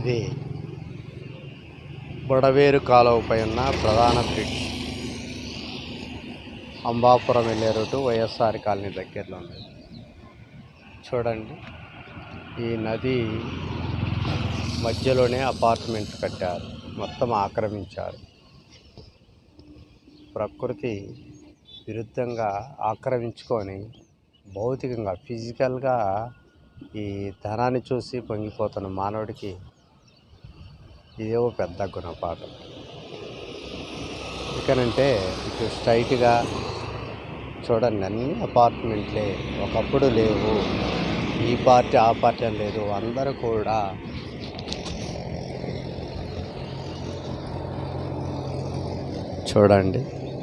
ఇది బుడవేరు కాలువపై ఉన్న ప్రధాన బ్రిడ్జ్. అంబాపురం వెళ్ళే రూటు వైఎస్ఆర్ కాలనీ దగ్గరలో ఉంది. చూడండి ఈ నది మధ్యలోనే అపార్ట్మెంట్ కట్టారు. మొత్తం ఆక్రమించారు. ప్రకృతి విరుద్ధంగా ఆక్రమించుకొని భౌతికంగా ఫిజికల్గా ఈ ధనాన్ని చూసి పొంగిపోతున్న మానవుడికి ఇదేవో పెద్ద గుణపాఠం. ఎక్కడంటే ఇటు స్ట్రైట్గా చూడండి అన్ని అపార్ట్మెంట్లే ఒకప్పుడు లేవు. ఈ పార్టీ ఆ పార్టీ అని లేదు. అందరూ కూడా చూడండి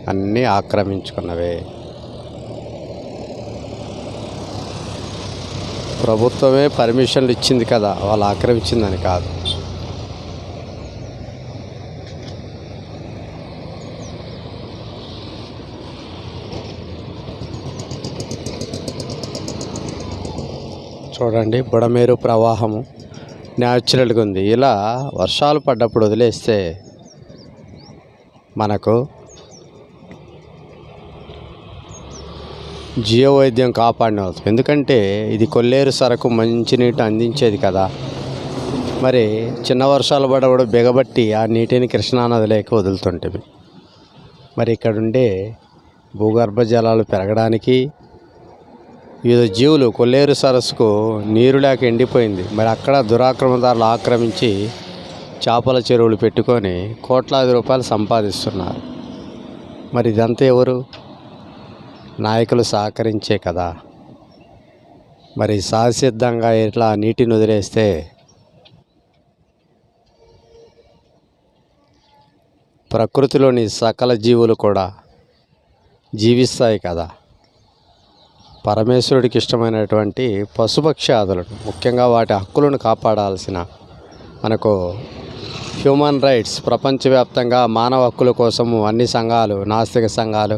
అన్నీ ఆక్రమించుకున్నవే. ప్రభుత్వమే పర్మిషన్లు ఇచ్చింది కదా వాళ్ళు ఆక్రమించిందని కాదు. చూడండి బుడమేరు ప్రవాహము. న్యాచురల్గా ఉంది. ఇలా వర్షాలు పడ్డప్పుడు వదిలేస్తే మనకు జీవ వైద్యం కాపాడిన అవుతుంది. ఎందుకంటే ఇది కొల్లేరు సరకు మంచినీటి అందించేది కదా. మరి చిన్న వర్షాలు పడవడు బిగబట్టి ఆ నీటిని కృష్ణానదిలోకి వదులుతుంటుంది మరి ఇక్కడుండే భూగర్భ జలాలు పెరగడానికి వివిధ జీవులు కొల్లేరు సరస్సుకు నీరు లేక ఎండిపోయింది. మరి అక్కడ దురాక్రమదారులు ఆక్రమించి చేపల చెరువులు పెట్టుకొని కోట్లాది రూపాయలు సంపాదిస్తున్నారు. మరి ఇదంతా ఎవరు? నాయకులు సహకరించే కదా. మరి సహసిద్ధంగా ఇట్లా నీటిని వదిలేస్తే ప్రకృతిలోని సకల జీవులు కూడా జీవిస్తాయి కదా. పరమేశ్వరుడికి ఇష్టమైనటువంటి పశుపక్షాదులను ముఖ్యంగా వాటి హక్కులను కాపాడాల్సిన మనకు హ్యూమన్ రైట్స్ ప్రపంచవ్యాప్తంగా మానవ హక్కుల కోసము అన్ని సంఘాలు నాస్తిక సంఘాలు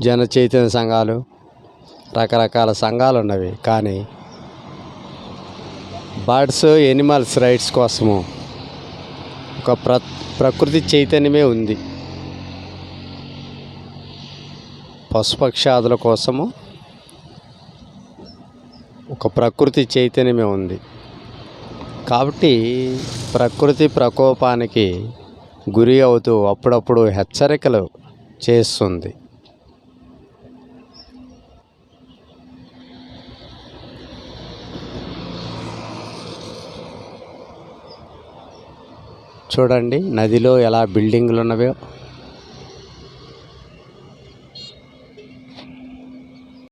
జన చైతన్య సంఘాలు రకరకాల సంఘాలు ఉన్నవి. కానీ బర్డ్స్ ఎనిమల్స్ రైట్స్ కోసము ఒక ప్ర ప్రకృతి చైతన్యమే ఉంది. పశుపక్షాదుల కోసము ఒక ప్రకృతి చైతన్యమే ఉంది కాబట్టి ప్రకృతి ప్రకోపానికి గురి అవుతూ అప్పుడప్పుడు హెచ్చరికలు చేస్తుంది. చూడండి నదిలో ఎలా బిల్డింగులు ఉన్నవో